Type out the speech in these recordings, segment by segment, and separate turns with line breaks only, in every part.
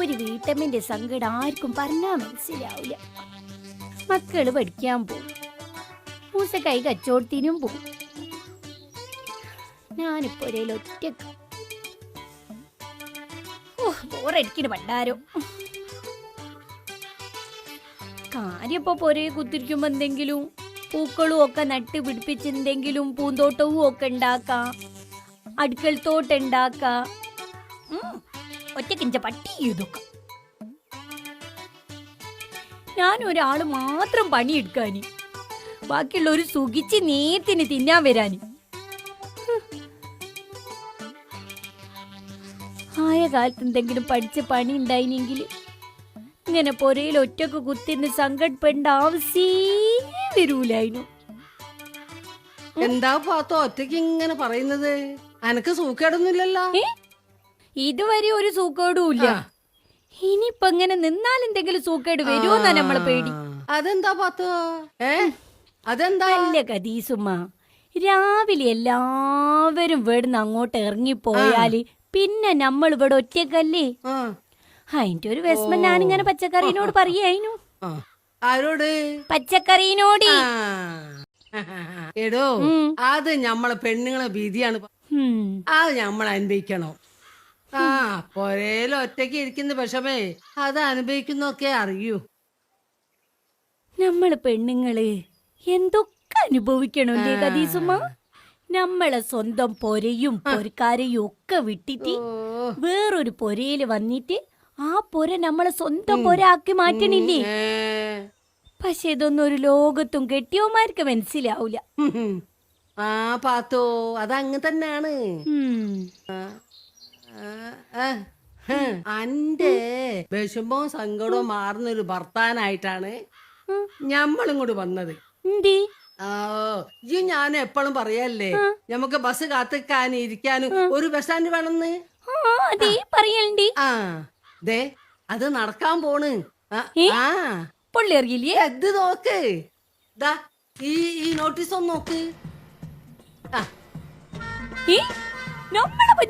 ഒരു വീട്ടമ്മന്റെ സങ്കടം ആർക്കും പറഞ്ഞാ മനസ്സിലാവില്ല മക്കൾ പഠിക്കാൻ പോകും മൂസ കൈ കച്ചോടത്തിനും പോകും ഞാനിപ്പോ ഓ ബോറടിക്കണ പണ്ടാരോ. കാര്യപ്പോ പൊരേ കുത്തിരിക്കുമ്പോ എന്തെങ്കിലും പൂക്കളും ഒക്കെ നട്ട് പിടിപ്പിച്ച് എന്തെങ്കിലും പൂന്തോട്ടവും ഒക്കെ ഉണ്ടാക്കാം. അടുക്കൽ തോട്ടം ഉണ്ടാക്കാം ഒറ്റക്കിഞ്ച പട്ടി ഇതൊക്കെ. ഞാൻ ഒരാൾ മാത്രം പണിയെടുക്കാന്. ബാക്കിയുള്ളവര് സുഖിച്ച് നേരത്തിന് തിന്നാൻ വരാന്. ആയ കാലത്ത് എന്തെങ്കിലും പഠിച്ച പണി ഉണ്ടായിനെങ്കിൽ ഇങ്ങനെ പൊരയിൽ ഒറ്റയ്ക്ക് കുത്തിന്ന് സങ്കടപ്പെടേണ്ട ആവശ്യേ വരൂലായിരുന്നു
എന്താ പാത്തോ ഒറ്റയ്ക്ക് ഇങ്ങനെ പറയുന്നത്? അനക്ക് സൂക്കേടൊന്നുമില്ലല്ലോ?
ഇതുവരെ ഒരു സൂക്കേടും ഇല്ല. ഇനിയിപ്പൊ ഇങ്ങനെ നിന്നാൽ എന്തെങ്കിലും സൂക്കേട് വരുമോന്നാ നമ്മളെ പേടി.
അതെന്താ പാത്തോ? ഏ? അതെന്താ?
അല്ല കദീസുമ്മ രാവിലെ എല്ലാവരും ഇവിടുന്ന് അങ്ങോട്ട് ഇറങ്ങിപ്പോയാൽ പിന്നെ നമ്മൾ ഇവിടെ ഒറ്റക്കല്ലേ അതിന്റെ ഒരു വിഷമം ഞാനിങ്ങനെ പച്ചക്കറീനോട് പറയായിരുന്നു.
ആരോട്?
പച്ചക്കറീനോട്.
എടോ. അത് ഞമ്മളെ പെണ്ണുങ്ങളെ ഭീതിയാണ്. അത് നമ്മൾ അനുഭവിക്കണം. ആ പൊരയിൽ ഒറ്റയ്ക്ക് ഇരിക്കുന്ന വിഷമേ അത് അനുഭവിക്കുന്നൊക്കെ അറിയൂ.
നമ്മൾ പെണ്ണുങ്ങൾ എന്തൊക്കെ അനുഭവിക്കണല്ലേ കദീസുമ നമ്മളെ സ്വന്തം പൊരയും പൊരക്കാരെയും ഒക്കെ വിട്ടിട്ട് വേറൊരു പൊരയിൽ വന്നിട്ട് ആ പൊര നമ്മളെ സ്വന്തം പൊര ആക്കി മാറ്റണില്ലേ. പക്ഷെ ഇതൊന്നും ഒരു ലോകത്തും കെട്ടിയോമാർക്ക് മനസ്സിലാവൂല.
ആ പാത്തോ അതങ്ങ് തന്നെയാണ്. അന്റെ വിഷമവും സങ്കടവും മാറുന്നൊരു ഭർത്താനായിട്ടാണ് ഞമ്മളിങ്ങോട്ട് വന്നത്.
എന്തേ?
ആ ഈ ഞാൻ എപ്പോഴും പറയല്ലേ നമുക്ക് ബസ് കാത്തിക്കാനും ഇരിക്കാനും ഒരു ബസ് സ്റ്റാൻഡ് വേണമെന്ന്
ആ
ആ. ദേ അത് നടക്കാൻ പോണ്. ആ,
ഏ?
ആ.
പൊള്ളി അറിയില്ലേ
ഇത് നോക്ക്. ദാ ഈ ഈ നോട്ടീസ് ഒന്ന് നോക്ക്. ആ.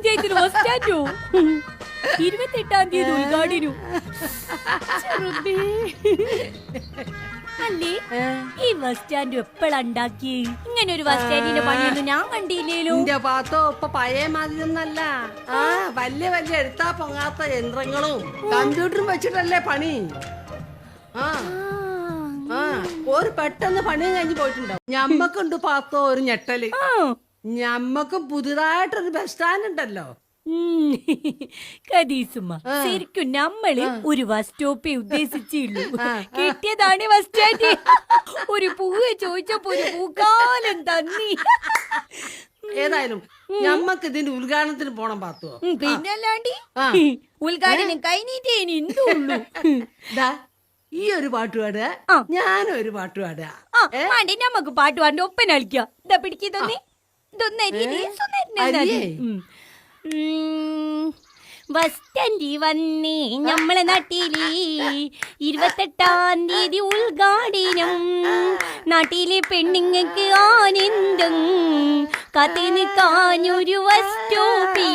പഞ്ചായത്തിന് ബസ് സ്റ്റാൻഡോ ഇരുപത്തെട്ടാം തീയതി ഉദ്ഘാടനം. അല്ലേ? ഈ ബസ് സ്റ്റാൻഡ് എപ്പോഴാ ഉണ്ടാക്കി ഇങ്ങനെ ഒരു ബസ് സ്റ്റാൻഡിന്റെ പണിയൊന്നും ഞാൻ കണ്ടില്ലേലോ?
എന്റെ പാത്തോ ഇപ്പൊ പഴയ മാതിരിയൊന്നല്ല ആ വലിയ വലിയ എടുത്താ പൊങ്ങാത്ത യന്ത്രങ്ങളും കമ്പ്യൂട്ടറും വെച്ചിട്ടല്ലേ പണി. ആ. ആ ഒരു പെട്ടെന്ന് പണിയും കഴിഞ്ഞ് പോയിട്ടുണ്ടാവും. ഞമ്മക്കുണ്ട് പാത്തോ ഒരു
ഞെട്ടൽ.
ഞമ്മക്ക് പുതുതായിട്ടൊരു ബസ് സ്റ്റാൻഡ് ഉണ്ടല്ലോ.
കദീസുമ്മ ശരിക്കും നമ്മൾ ഒരു ബസ് സ്റ്റോപ്പേ ഉദ്ദേശിച്ചുള്ളൂ കിട്ടിയതാണ് ബസ് സ്റ്റാൻഡ് ഒരു പൂവ് ചോദിച്ചപ്പോ ഒരു പൂക്കാലം തന്നി.
ഏതായാലും ഞമ്മക്ക് ഇതിന്റെ ഉദ്ഘാടനത്തിന് പോണം പാത്തോ
പിന്നെ പിന്നല്ലാണ്ടി. ഉദ്ഘാടനം കഴിഞ്ഞിട്ടേ ഇനി എന്തുള്ളൂ.
ഈ ഒരു പാട്ട് പാടുക. ഞാനൊരു പാട്ട് പാടുക.
നമുക്ക് പാട്ട് പാടിന്റെ ഒപ്പന കളിക്കുക ഇതാ പിടിക്കുന്നൊന്നേ ബസ് സ്റ്റാൻഡിൽ വന്നേ നമ്മളെ നാട്ടിലെ ഇരുപത്തെട്ടാം തീയതി ഉദ്ഘാടനം നാട്ടിലെ പെണ്ണുങ്ങൾക്ക് ആനന്ദം കാത്തു നിൽക്കാനൊരു ബസ് സ്റ്റോപ്പിൽ